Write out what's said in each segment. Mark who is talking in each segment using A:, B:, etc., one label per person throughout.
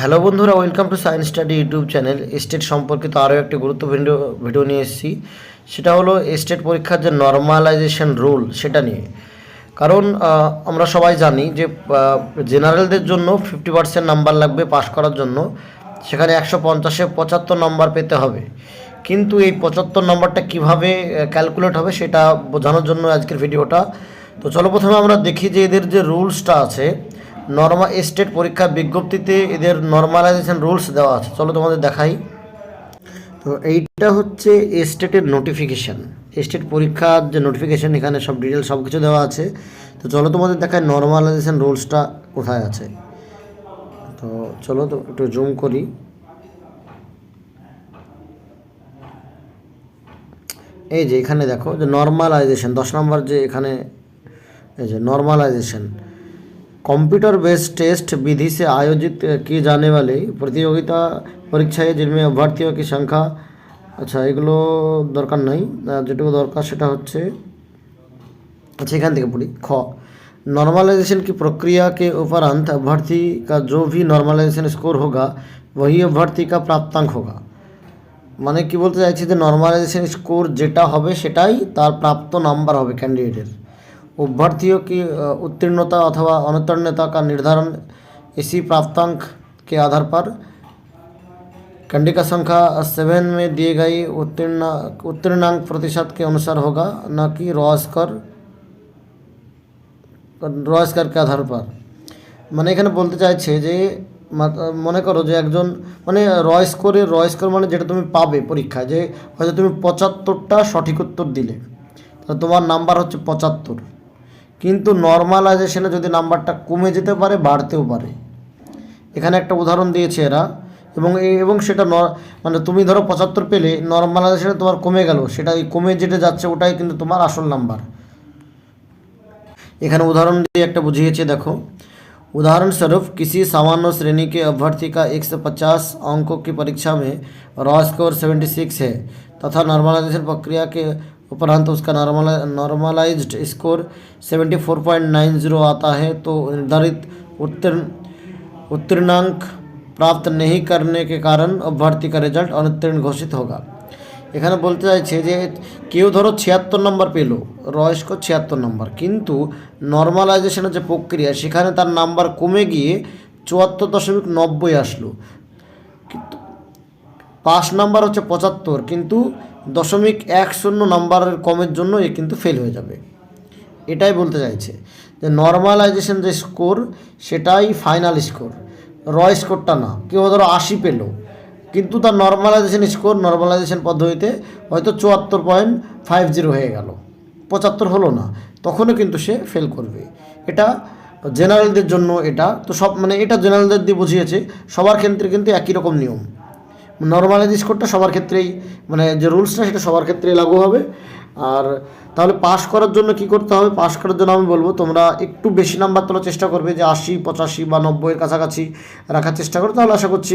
A: Hello বন্ধুরা welcome to science study YouTube channel state সম্পর্কিত আরও একটি গুরুত্বপূর্ণ ভিডিও নিয়ে এসেছি। সেটা হলো স্টেট পরীক্ষার যে নর্মালাইজেশন রুল সেটা নিয়ে। কারণ আমরা সবাই জানি যে জেনারেলদের জন্য ফিফটি পার্সেন্ট নাম্বার লাগবে পাশ করার জন্য। সেখানে একশো পঞ্চাশে পঁচাত্তর নম্বর পেতে হবে। কিন্তু এই পঁচাত্তর নম্বরটা কীভাবে ক্যালকুলেট হবে সেটা বোঝানোর জন্য আজকের ভিডিওটা তো চলো প্রথমে আমরা দেখি যে এদের যে রুলসটা আছে নর্মাল স্টেট পরীক্ষা বিজ্ঞপ্তিতে এদের নর্মালাইজেশন রুলস দেওয়া আছে। চলো তোমাদের দেখাই। তো এইটা হচ্ছে স্টেটের নোটিফিকেশান স্টেট পরীক্ষার যে নোটিফিকেশান এখানে সব ডিটেল সব কিছু দেওয়া আছে। তো চলো তোমাদের দেখায় নর্মালাইজেশান রুলসটা কোথায় আছে। তো চলো তো একটু জুম করি। এই যে এখানে দেখো যে নর্মালাইজেশন দশ নম্বর যে এখানে, এই যে নর্মালাইজেশন कंप्यूटर बेस्ड टेस्ट विधि से आयोजित की जाने वाली प्रतियोगिता পরীক্ষায় जिनमें अभ्यर्थियों की संख्या আচ্ছা এগুলো দরকার নাই আহ, যেটুকু দরকার সেটা হচ্ছে अच्छा एखान থেকে पढ़ी ख नॉर्मलाइजेशन की प्रक्रिया के उपरांत अभ्यर्थी का जो भी नॉर्मलाइजेशन स्कोर होगा वही अभ्यर्थी का प्राप्तांक होगा মানে কি বলতে চাইছি যে নর্মালাইজেশন স্কোর যেটা হবে সেটাই তার প্রাপ্ত নাম্বার হবে ক্যান্ডিডেটের अभ्यर्थियों की अ, उत्तीर्णता अथवा अनुत्तीर्णता का निर्धारण इसी प्राप्तांक के आधार पर कंडिका संख्या सेवन में दिए गई उत्तीर्ण उत्तीर्णांक प्रतिशत के अनुसार होगा न कि रॉ स्कोर র স্কোয়ারকে আধার পর মানে এখানে বলতে চাইছে যে মা- মনে করো যে একজন মানে র স্কোরের র স্কোর মানে যেটা তুমি পাবে পরীক্ষায় যে হয়তো তুমি পঁচাত্তরটা সঠিক উত্তর দিলে তাহলে তোমার নাম্বার হচ্ছে পঁচাত্তর কিন্তু নর্মালাইজেশনে যদি নাম্বারটা কমে যেতে পারে বাড়তেও পারে এখানে একটা উদাহরণ দিয়েছে এরা এবং এ- এবং সেটা ন মানে তুমি ধরো পঁচাত্তর পেলে নর্মালাইজেশনে তোমার কমে গেল সেটা ওই কমে যেটা যাচ্ছে ওটাই কিন্তু তোমার আসল নাম্বার এখানে उदाहरण দিয়ে একটা বুঝিয়েছে দেখো उदाहरण स्वरूप किसी सामान्य श्रेणी के अभ्यर्थी का 150 अंकों की परीक्षा में रॉ स्कोर 76 है तथा नॉर्मलाइजेशन प्रक्रिया के उपरांत उसका नॉर्मल नॉर्मलाइज्ड स्कोर 74.90 आता है तो निर्धारित उत्तीर्ण उत्तीर्णांक प्राप्त नहीं करने के कारण अभ्यर्थी का रिजल्ट अनुत्तीर्ण घोषित होगा এখানে বলতে চাইছে যে কেউ ধরো ছিয়াত্তর নম্বর পেলো রয়স্ক ছিয়াত্তর নম্বর কিন্তু নর্মালাইজেশনের যে প্রক্রিয়া সেখানে তার নাম্বার কমে গিয়ে চুয়াত্তর দশমিক নব্বই আসলো কিন্তু পাস নাম্বার হচ্ছে পঁচাত্তর কিন্তু দশমিক এক শূন্য নাম্বারের কমের জন্য এ কিন্তু ফেল হয়ে যাবে। এটাই বলতে চাইছে যে নর্মালাইজেশন যে স্কোর সেটাই ফাইনাল স্কোর র স্কোরটা না, কেউ ধরো আশি পেল, কিন্তু তার নর্মালাইজেশন স্কোর নর্মালাইজেশন পদ্ধতিতে হয়তো চুয়াত্তর পয়েন্ট ফাইভ জিরো হয়ে গেল। পঁচাত্তর হলো না, তখনও কিন্তু সে ফেল করবে। এটা জেনারেলদের জন্য এটা, তো সব মানে এটা জেনারেলদের দিয়ে বুঝিয়েছে, সবার ক্ষেত্রে কিন্তু একই রকম নিয়ম। নর্মালাইজ স্কোরটা সবার ক্ষেত্রেই মানে যে রুলসটা সেটা সবার ক্ষেত্রেই লাগু হবে। আর তাহলে পাশ করার জন্য কি করতে হবে? পাশ করার জন্য আমি বলব, তোমরা একটু বেশি নাম্বার তোলার চেষ্টা করবে, যে আশি, পঁচাশি বা নব্বইয়ের কাছাকাছি রাখার চেষ্টা করো। তাহলে আশা করছি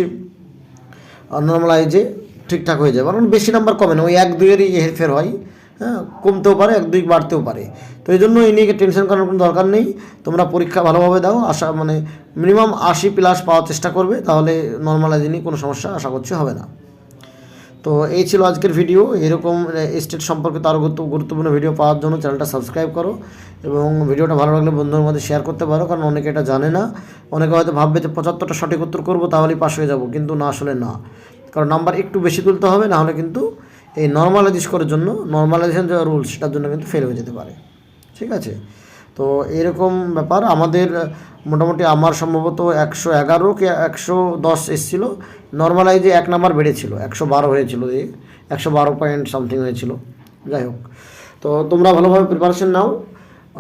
A: নর্মালাইজে ঠিকঠাক হয়ে যাবে কারণ বেশি নাম্বার কমে না, ওই এক, দুইয়েরই হেরফের হয়। হ্যাঁ কমতেও পারে এক দুই বাড়তেও পারে। তো এই জন্য এই নিয়ে টেনশন করার কোনো দরকার নেই। তোমরা পরীক্ষা ভালোভাবে দাও, আশা মানে মিনিমাম আশি প্লাস পাওয়ার চেষ্টা করবে, তাহলে নর্মালাইজে নিয়ে কোনো সমস্যা আশা করছি হবে না। তো এই ছিল আজকের ভিডিও এরকম স্টেট সম্পর্কিত আরও গুরুত্ব, গুরুত্বপূর্ণ ভিডিও পাওয়ার জন্য চ্যানেলটা সাবস্ক্রাইব করো এবং ভিডিওটা ভালো লাগলে বন্ধুদের মধ্যে শেয়ার করতে পারো, কারণ অনেকে এটা জানে না। অনেকে হয়তো ভাববে যে পঁচাত্তরটা সঠিক উত্তর করব, তাহলেই পাশ হয়ে যাব, কিন্তু না, আসলে না। কারণ নাম্বার একটু বেশি তুলতে হবে নাহলে কিন্তু এই নর্মালাইজ করার জন্য নর্মালাইজেশন যে রুলস সেটার জন্য কিন্তু ফেল হয়ে যেতে পারে। ঠিক আছে? তো এরকম ব্যাপার। আমাদের, মোটামুটি আমার সম্ভবত একশো এগারো কি একশো দশ এসেছিল। নর্মালাইজে এক নাম্বার বেড়েছিল, একশো বারো হয়েছিল এই একশো বারো পয়েন্ট সামথিং হয়েছিল। যাই হোক। তো তোমরা ভালোভাবে প্রিপারেশন নাও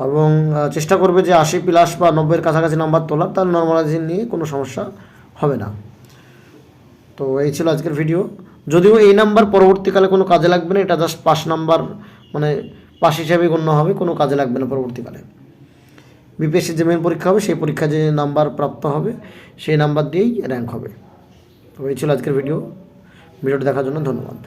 A: এবং চেষ্টা করবে যে আশি প্লাস বা নব্বইয়ের কাছাকাছি নাম্বার তোলার। তাহলে নর্মালাইজেশন নিয়ে কোনো সমস্যা হবে না। তো এই ছিল আজকের ভিডিও যদিও এই নাম্বার পরবর্তীকালে কোনো কাজে লাগবে না, এটা জাস্ট পাস নাম্বার মানে পাস হিসাবে গণ্য হবে, কোনো কাজে লাগবে না পরবর্তীকালে। বিপিএসসি যে মেন পরীক্ষা হবে, সেই পরীক্ষা যে নাম্বার প্রাপ্ত হবে, সেই নাম্বার দিয়েই র্যাঙ্ক হবে। তবে এই ছিল আজকের ভিডিও ভিডিওটি দেখার জন্য ধন্যবাদ।